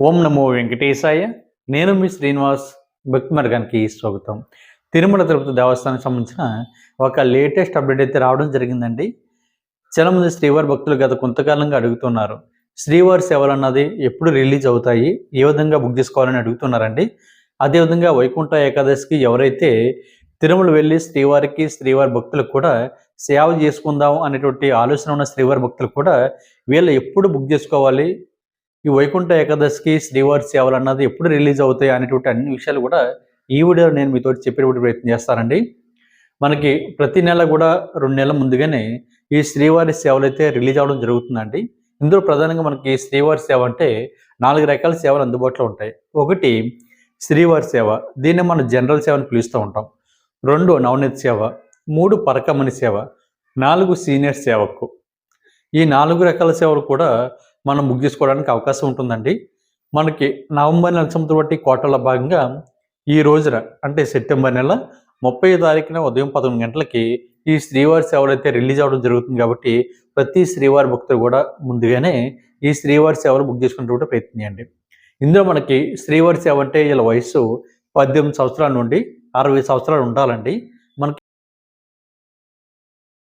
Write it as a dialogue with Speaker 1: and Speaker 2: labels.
Speaker 1: ఓం నమో వెంకటేశాయ. నేను మీ శ్రీనివాస్ భక్తి మార్గానికి స్వాగతం. తిరుమల తిరుపతి దేవస్థానానికి సంబంధించిన ఒక లేటెస్ట్ అప్డేట్ అయితే రావడం జరిగిందండి. చాలామంది శ్రీవారి భక్తులు గత కొంతకాలంగా అడుగుతున్నారు శ్రీవారి సేవలు అన్నది ఎప్పుడు రిలీజ్ అవుతాయి ఏ విధంగా బుక్ చేసుకోవాలని అడుగుతున్నారండి. అదేవిధంగా వైకుంఠ ఏకాదశికి ఎవరైతే తిరుమల వెళ్ళి శ్రీవారికి శ్రీవారి భక్తులకు కూడా సేవ చేసుకుందాం అనేటువంటి ఆలోచన ఉన్న శ్రీవారి భక్తులు కూడా వీళ్ళు ఎప్పుడు బుక్ చేసుకోవాలి ఈ వైకుంఠ ఏకాదశికి శ్రీవారి సేవలు అన్నది ఎప్పుడు రిలీజ్ అవుతాయి అనేటువంటి అన్ని విషయాలు కూడా ఈ వీడియోలో నేను మీతో చెప్పేటువంటి ప్రయత్నం చేస్తానండి. మనకి ప్రతి నెల కూడా రెండు నెలల ముందుగానే ఈ శ్రీవారి సేవలు అయితే రిలీజ్ అవ్వడం జరుగుతుందండి. ఇందులో ప్రధానంగా మనకి శ్రీవారి సేవ అంటే నాలుగు రకాల సేవలు అందుబాటులో ఉంటాయి. ఒకటి శ్రీవారి సేవ దీన్ని మనం జనరల్ సేవ అని పిలుస్తూ ఉంటాం. రెండు నవనీత సేవ మూడు పరకమణి సేవ నాలుగు సీనియర్ సేవకు. ఈ నాలుగు రకాల సేవలు కూడా మనం బుక్ చేసుకోవడానికి అవకాశం ఉంటుందండి. మనకి నవంబర్ నెల సంవత్సరం బట్టి కోటల భాగంగా ఈ రోజున అంటే సెప్టెంబర్ నెల ముప్పై తారీఖున ఉదయం పదకొండు గంటలకి ఈ శ్రీవారి సేవలు అయితే రిలీజ్ అవ్వడం జరుగుతుంది కాబట్టి ప్రతి శ్రీవారి భక్తులు కూడా ముందుగానే ఈ శ్రీవారి సేవలు బుక్ చేసుకునేటువంటి ప్రయత్నం చేయండి. ఇందులో మనకి శ్రీవారి సేవ అంటే వీళ్ళ వయసు పద్దెనిమిది సంవత్సరాల నుండి అరవై సంవత్సరాలు ఉండాలండి.